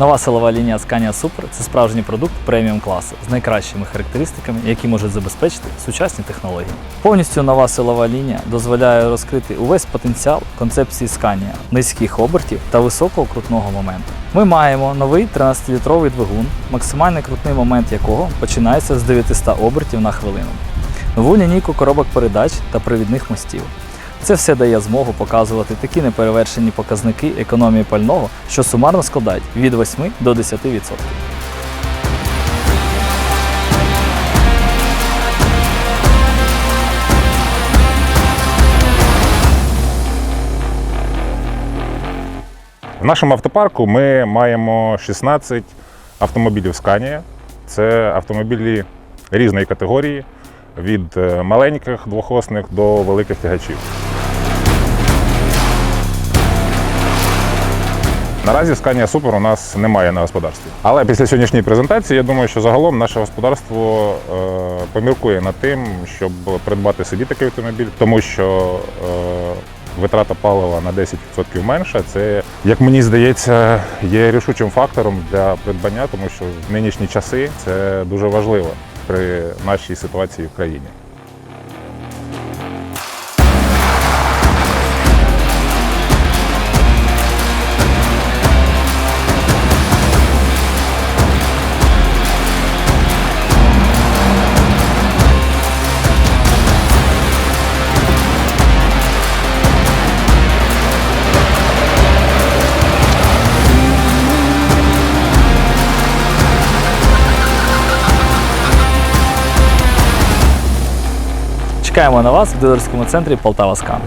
Нова силова лінія Scania Super це справжній продукт преміум класу з найкращими характеристиками, які можуть забезпечити сучасні технології. Повністю нова силова лінія дозволяє розкрити увесь потенціал концепції Scania низьких обертів та високого крутного моменту. Ми маємо новий 13-літровий двигун, максимальний крутний момент якого починається з 900 обертів на хвилину. Нову лінійку коробок передач та привідних мостів. Це все дає змогу показувати такі неперевершені показники економії пального, що сумарно складають від 8 до 10%. В нашому автопарку ми маємо 16 автомобілів Scania. Це автомобілі різної категорії, від е, маленьких двохосних до великих тягачів. Наразі Scania Super у нас немає на господарстві. Але після сьогоднішньої презентації я думаю, що загалом наше господарство е, поміркує над тим, щоб придбати собі такий автомобіль, тому що е, витрата палива на 10% менша. Це, як мені здається, є рішучим фактором для придбання, тому що в нинішні часи це дуже важливо при нашій ситуації в країні. Чекаємо на вас в дилерському центрі Полтава Скан.